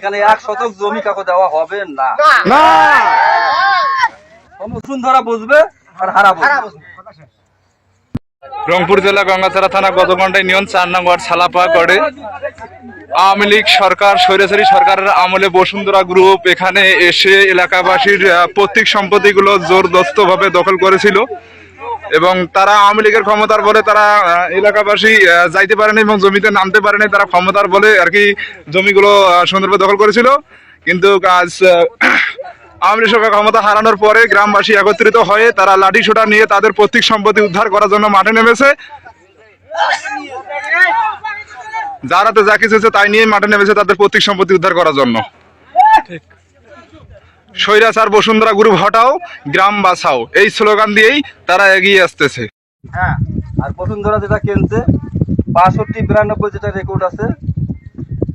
এখানে এক শতক জমি কাকো দেওয়া হবে না। না। বসুন্ধরা বুঝবে আর হারা বুঝবে রংপুর জেলা গঙ্গাচারা থানা গত ঘন্টায় নিয়ন চার নং ওয়ার্ড ছালাপা করে। আওয়ামী লীগ সরকার স্বৈরাচারী সরকারের আমলে বসুন্ধরা গ্রুপ এখানে এসে এলাকাবাসীর পৈতৃক সম্পত্তিগুলো জোরদস্ত ভাবে দখল করেছিল। এবং তারা আওয়ামী লীগের ক্ষমতার বলে তারা এলাকাবাসী যাইতে পারেনি এবং জমিতে নামতে পারেনি, তারা ক্ষমতার বলে আর কি জমিগুলো সুন্দরভাবে দখল করেছিল। কিন্তু আজ আওয়ামী লীগ সরকার ক্ষমতা হারানোর পরে গ্রামবাসী একত্রিত হয়ে তারা লাঠি সোটা নিয়ে তাদের পৈতৃক সম্পত্তি উদ্ধার করার জন্য মাঠে নেমেছে। যারা তো যা কিছু তাই নিয়ে মাঠে নেমেছে তাদের পৈতৃক সম্পত্তি উদ্ধার করার জন্য। স্বৈরাচার বসুন্ধরা গ্রুপ হটাও গ্রাম বাঁচাও এই স্লোগান দিয়েই তারা এগিয়ে আসতেছে। হ্যাঁ আর বসুন্ধরা যেটা কিনছে বাষট্টি বিরানব্বই যেটা রেকর্ড আছে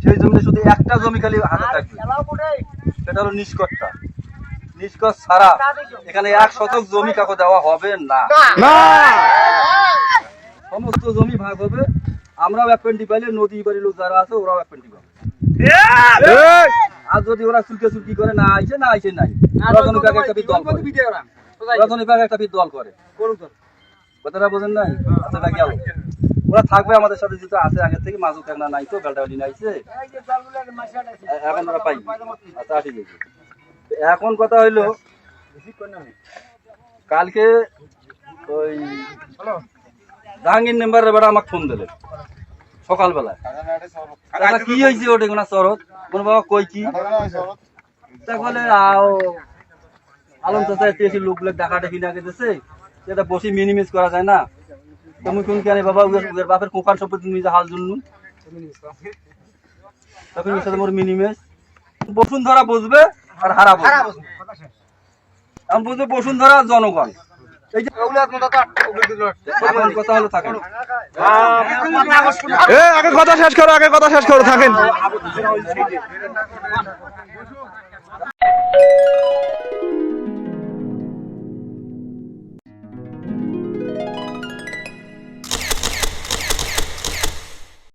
সেই জমিতে শুধু একটা জমি খালি হাতে থাকবে। সেটা হলো নিষ্কটটা নিষ্কট ছাড়া এখানে এক শতক জমি কাকো দেওয়া হবে না। না। সমস্ত জমি ভাগ হবে। আমরাও এক পেন্টি পাইলে নদী বাড়ির লোক যারা আছে ওরাও এক পেন্টি পাবে। এই! আর যদি ওরা চুলকে চুলকি করে না আইছে না আইছে নাই। ওরা কোনো একটা দল করে। কোনো বিভাগে একটা দল করে। কথাটা বোঝেন নাই? আচ্ছা গেল ওরা থাকবে আমাদের সাথে যেহেতু আছে আগে থেকে মাঝু কেনা নাই তো বেলটালি নাইছে এখন ওরা পাই আচ্ছা আসি এখন কথা হইল কালকে ওই জাহাঙ্গীর মেম্বারের বেড়া আমাকে ফোন দিলে সকালবেলায় দাদা কি হয়েছে ওটা কোনা কোন বাবা কই কি? তা বলে আও আলম চাচা এসে লোক লোক ডাকা ডাকি না গেছে এটা বসে মিনিমিস করা যায় না। তুমি কোন কেন বাবা উগের বাপের কোকান সম্পত্তি নিজে হাল জন্য তখন ওর সাথে মোর মিনিমিস বসুন্ধরা বুঝবে আর হারা বুঝবে এখন বুঝবে বসুন্ধরা জনগণ। এই যে এখন কথা হলো থাকে আগে কথা শেষ করো আগে কথা শেষ করো থাকেন।